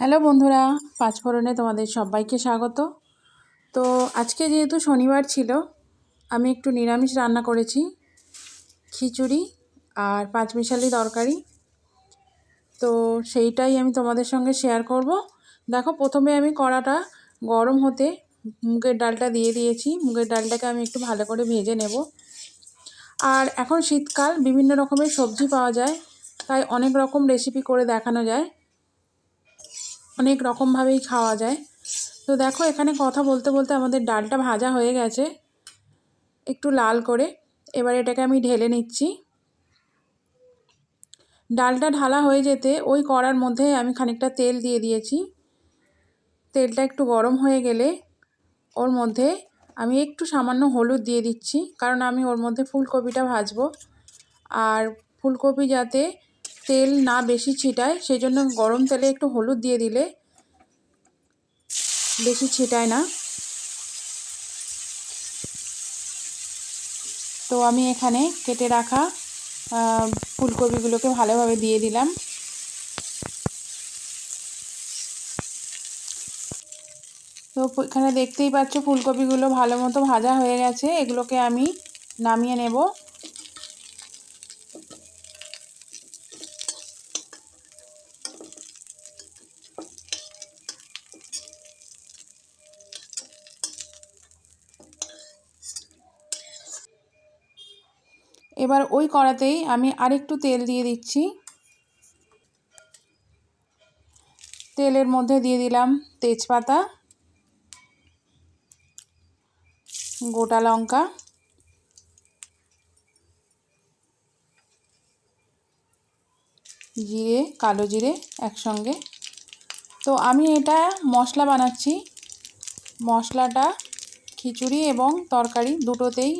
Hello বন্ধুরা, পাঁচফোড়নে তোমাদের সবাইকে স্বাগত। তো আজকে যেহেতু শনিবার ছিল, আমি একটু নিরামিষ রান্না করেছি, খিচুড়ি আর পাঁচমিশালি তরকারি। তো সেইটাই আমি তোমাদের সঙ্গে শেয়ার করব। দেখো, প্রথমে আমি কড়াটা গরম হতে মুগের ডালটা দিয়ে দিয়েছি। মুগের ডালটাকে আমি একটু ভালো করে ভেজে নেব। আর এখন শীতকাল, বিভিন্ন রকমের সবজি পাওয়া যায়, তাই অনেক রকম রেসিপি করে দেখানো যায়। অনেক রকমভাবেই খাওয়া যায়। তো দেখো এখানে কথা বলতে বলতে আমাদের ডালটা ভাজা হয়ে গেছে। একটু লাল করে। এবার এটাকে আমি ঢেলে নিচ্ছি। ডালটা ঢালা হয়ে যেতে ওই কড়ার মধ্যে আমি খানিকটা তেল দিয়ে দিয়েছি। তেলটা একটু গরম হয়ে গেলে ওর মধ্যে আমি একটু সামান্য হলুদ দিয়ে দিচ্ছি, কারণ আমি ওর মধ্যে ফুলকপিটা ভাজবো। আর ফুলকপি যাতে তেল না বেশি ছিটায় সেই জন্য গরম তেলে একটু হলুদ দিয়ে দিলে বেশি ছিটায় না। তো আমি এখানে কেটে রাখা ফুলকপিগুলোকে ভালোভাবে দিয়ে দিলাম। তো এখানে দেখতেই পাচ্ছ ফুলকপিগুলো ভালো মতো ভাজা হয়ে গেছে। এগুলোকে আমি নামিয়ে নেব। এবার ওই কড়াতেই আমি আরেকটু তেল দিয়ে দিচ্ছি। তেলের মধ্যে দিয়ে দিলাম তেজপাতা, গোটা লঙ্কা, জিরে, কালো জিরে একসঙ্গে। তো আমি এটা মশলা বানাচ্ছি। মশলাটা, খিচুড়ি এবং তরকারি দুটোতেই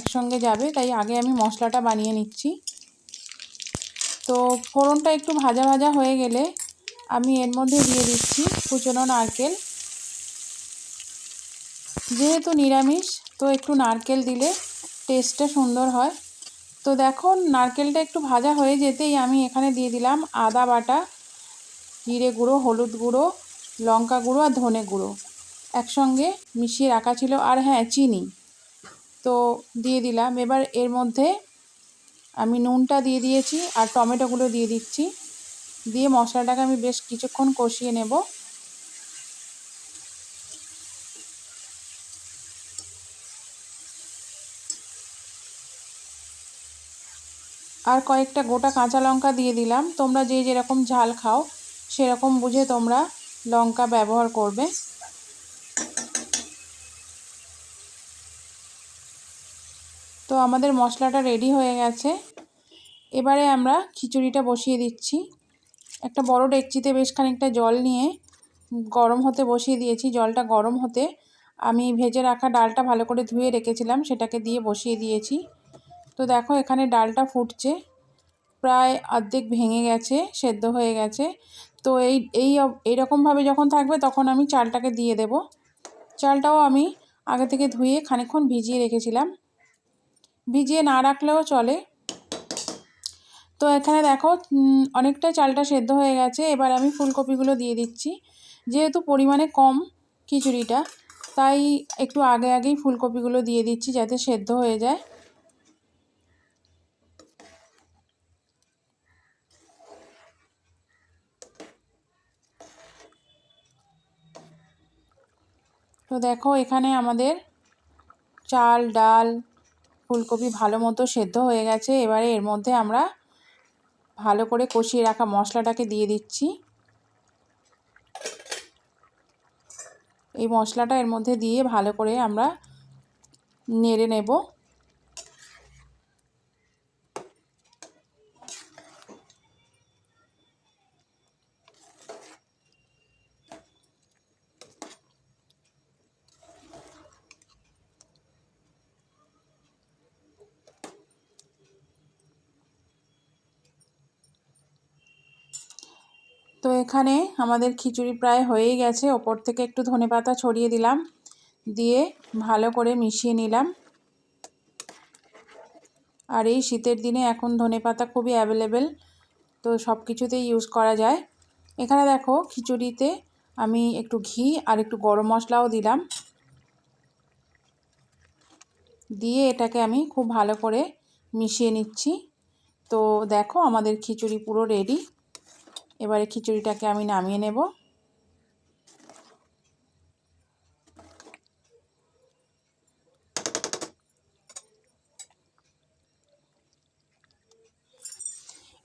একসঙ্গে যাবে, তাই আগে আমি মশলাটা বানিয়ে নিচ্ছি। তো ফোড়নটা একটু ভাজা ভাজা হয়ে গেলে আমি এর মধ্যে দিয়ে দিচ্ছি কুচনো নারকেল। যেহেতু নিরামিষ, তো একটু নারকেল দিলে টেস্টটা সুন্দর হয়। তো দেখো নারকেলটা একটু ভাজা হয়ে যেতেই আমি এখানে দিয়ে দিলাম আদা বাটা, জিরে গুঁড়ো, হলুদ গুঁড়ো, লঙ্কা গুঁড়ো আর ধনে গুঁড়ো। একসঙ্গে মিশিয়ে রাখা ছিল, আর হ্যাঁ চিনি। তো দিয়ে দিলাম। এবার এর মধ্যে আমি নুনটা দিয়ে দিয়েছি আর টমেটোগুলো দিয়ে দিচ্ছি। দিয়ে মশলাটাকে আমি বেশ কিছুক্ষণ কষিয়ে নেব। আর কয়েকটা গোটা কাঁচা লঙ্কা দিয়ে দিলাম। তোমরা যে যেরকম ঝাল খাও, সেরকম বুঝে তোমরা লঙ্কা ব্যবহার করবে। তো আমাদের মশলাটা রেডি হয়ে গেছে। এবারে আমরা খিচুড়িটা বসিয়ে দিচ্ছি। একটা বড় ডেকচিতে বেশ খানিকটা জল নিয়ে গরম হতে বসিয়ে দিয়েছি। জলটা গরম হতে আমি ভেজে রাখা ডালটা ভালো করে ধুয়ে রেখেছিলাম, সেটাকে দিয়ে বসিয়ে দিয়েছি। তো দেখো এখানে ডালটা ফুটছে, প্রায় অর্ধেক ভেঙে গেছে, সেদ্ধ হয়ে গেছে। তো এই এই এইরকমভাবে যখন থাকবে তখন আমি চালটাকে দিয়ে দেব। চালটাও আমি আগে থেকে ধুয়ে খানিক্ষণ ভিজিয়ে রেখেছিলাম। ভিজিয়ে না রাখলেও চলে। তো এখানে দেখো অনেকটা চালটা সেদ্ধ হয়ে গেছে। এবার আমি ফুলকপিগুলো দিয়ে দিচ্ছি। যেহেতু পরিমাণে কম খিচুড়িটা, তাই একটু আগে আগেই ফুলকপিগুলো দিয়ে দিচ্ছি যাতে সেদ্ধ হয়ে যায়। তো দেখো, এখানে আমাদের চাল, ডাল ফুলকপি ভালো মতো সেদ্ধ হয়ে গেছে। এবারে এর মধ্যে আমরা ভালো করে কষিয়ে রাখা মশলাটাকে দিয়ে দিচ্ছি। এই মশলাটা এর মধ্যে দিয়ে ভালো করে আমরা নেড়ে নেব। তো এখানে আমাদের খিচুড়ি প্রায় হয়েই গেছে। ওপর থেকে একটু ধনে পাতা ছড়িয়ে দিলাম, দিয়ে ভালো করে মিশিয়ে নিলাম। আর এই শীতের দিনে এখন ধনে পাতা খুবই অ্যাভেলেবেল তো সব কিছুতেই ইউজ করা যায়। এখানে দেখো, খিচুড়িতে আমি একটু ঘি আর একটু গরম মশলাও দিলাম। দিয়ে এটাকে আমি খুব ভালো করে মিশিয়ে নিচ্ছি। তো দেখো, আমাদের খিচুড়ি পুরো রেডি এবারে খিচুড়িটাকে আমি নামিয়ে নেব।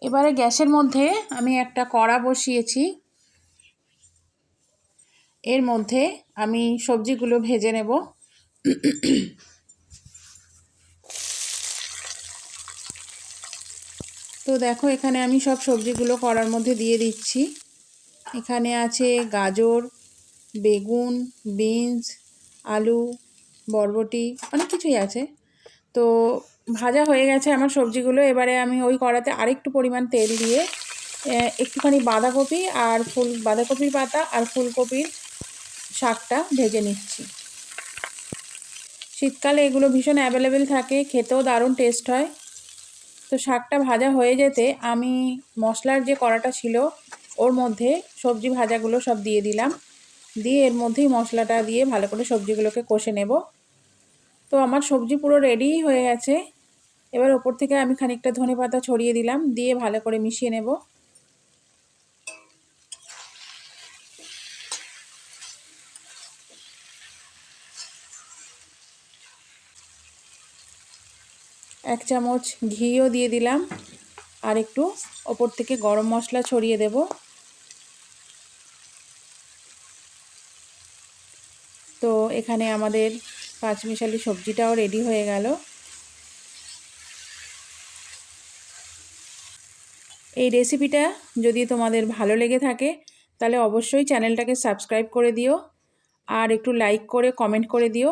এবারে গ্যাসের মধ্যে আমি একটা কড়া বসিয়েছি। এর মধ্যে আমি সবজিগুলো ভেজে নেব। তো দেখো, এখানে আমি সব সবজিগুলো কড়ার মধ্যে দিয়ে দিচ্ছি। এখানে আছে গাজর, বেগুন, বিনস, আলু, বরবটি, অনেক কিছুই আছে। তো ভাজা হয়ে গেছে আমার সবজিগুলো। এবারে আমি ওই কড়াতে আরেকটু পরিমাণ তেল দিয়ে একটুখানি বাঁধাকপি আর ফুল, বাঁধাকপির পাতা আর ফুলকপির শাকটা ভেজে নিচ্ছি। শীতকালে এগুলো ভীষণ অ্যাভেলেবেল থাকে, খেতেও দারুণ টেস্ট হয়। তো শাকটা ভাজা হয়ে যেতে আমি মশলার যে কড়াটা ছিল, ওর মধ্যে সবজি ভাজাগুলো সব দিয়ে দিলাম। দিয়ে এর মধ্যেই মশলাটা দিয়ে ভালো করে সবজিগুলোকে কষে নেব। তো আমার সবজি পুরো রেডিই হয়ে গেছে। এবার ওপর থেকে আমি খানিকটা ধনে পাতা ছড়িয়ে দিলাম, দিয়ে ভালো করে মিশিয়ে নেব। এক চামচ ঘিও দিয়ে দিলাম আর একটু ওপর থেকে গরম মশলা ছড়িয়ে দেব। তো এখানে আমাদের পাঁচমিশালি সবজিটাও রেডি হয়ে গেল। এই রেসিপিটা যদি তোমাদের ভালো লেগে থাকে, তাহলে অবশ্যই চ্যানেলটাকে সাবস্ক্রাইব করে দিও আর একটু লাইক করে কমেন্ট করে দিও।